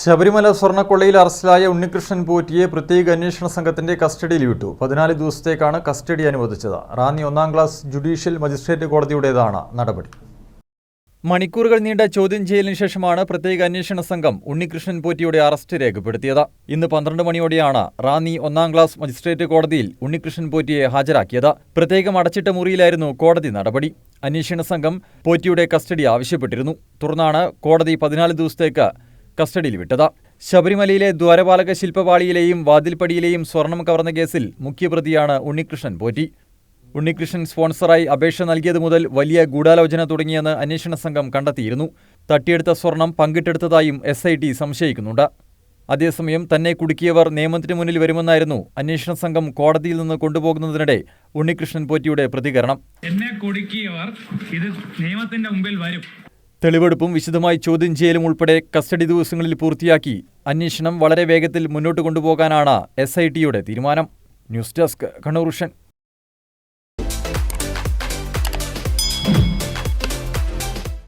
ശബരിമല സ്വർണക്കൊള്ളയിൽ അറസ്റ്റിലായ ഉണ്ണികൃഷ്ണൻ പോറ്റിയെ പ്രത്യേക അന്വേഷണ സംഘത്തിന്റെ കസ്റ്റഡിയിൽ വിട്ടു. പതിനാല് ദിവസത്തേക്കാണ് കസ്റ്റഡി അനുവദിച്ചത്. റാന്നി ഒന്നാം ക്ലാസ് ജുഡീഷ്യൽ മജിസ്ട്രേറ്റ് കോടതിയുടേതാണ് നടപടി. മണിക്കൂറുകൾ നീണ്ട ചോദ്യം ചെയ്യലിന് ശേഷമാണ് പ്രത്യേക അന്വേഷണ സംഘം ഉണ്ണികൃഷ്ണൻ പോറ്റിയുടെ അറസ്റ്റ് രേഖപ്പെടുത്തിയത്. ഇന്ന് പന്ത്രണ്ട് മണിയോടെയാണ് റാന്നി ഒന്നാം ക്ലാസ് മജിസ്ട്രേറ്റ് കോടതിയിൽ ഉണ്ണികൃഷ്ണൻ പോറ്റിയെ ഹാജരാക്കിയത്. പ്രത്യേകം അടച്ചിട്ട മുറിയിലായിരുന്നു കോടതി നടപടി. അന്വേഷണ സംഘം പോറ്റിയുടെ കസ്റ്റഡി ആവശ്യപ്പെട്ടിരുന്നു. തുടർന്നാണ് കോടതി പതിനാല് ദിവസത്തേക്ക് കസ്റ്റഡിയിൽ വിട്ടത് ശബരിമലയിലെ ദ്വാരപാലക ശില്പപാളിയിലെയും വാതിൽപ്പടിയിലെയും സ്വർണം കവർന്ന കേസിൽ മുഖ്യപ്രതിയാണ് ഉണ്ണികൃഷ്ണൻ പോറ്റി. ഉണ്ണികൃഷ്ണൻ സ്പോൺസറായി അപേക്ഷ നൽകിയത് മുതൽ വലിയ ഗൂഢാലോചന തുടങ്ങിയെന്ന് അന്വേഷണ സംഘം കണ്ടെത്തിയിരുന്നു. തട്ടിയെടുത്ത സ്വർണം പങ്കിട്ടെടുത്തതായും എസ് സംശയിക്കുന്നുണ്ട്. അതേസമയം തന്നെ കുടുക്കിയവർ നിയമത്തിന് മുന്നിൽ വരുമെന്നായിരുന്നു അന്വേഷണ സംഘം കോടതിയിൽ നിന്ന് കൊണ്ടുപോകുന്നതിനിടെ ഉണ്ണികൃഷ്ണൻ പോറ്റിയുടെ പ്രതികരണം. എന്നെ കുടുക്കിയവർ ഇത് നിയമത്തിന്റെ മുമ്പിൽ വരും. തെളിവെടുപ്പും വിശദമായി ചോദ്യം ചെയ്യലും ഉൾപ്പെടെ കസ്റ്റഡി ദിവസങ്ങളിൽ പൂർത്തിയാക്കി അന്വേഷണം വളരെ വേഗത്തിൽ മുന്നോട്ട് കൊണ്ടുപോകാനാണ് എസ് ഐ ടിയുടെ തീരുമാനം. News desk Kannur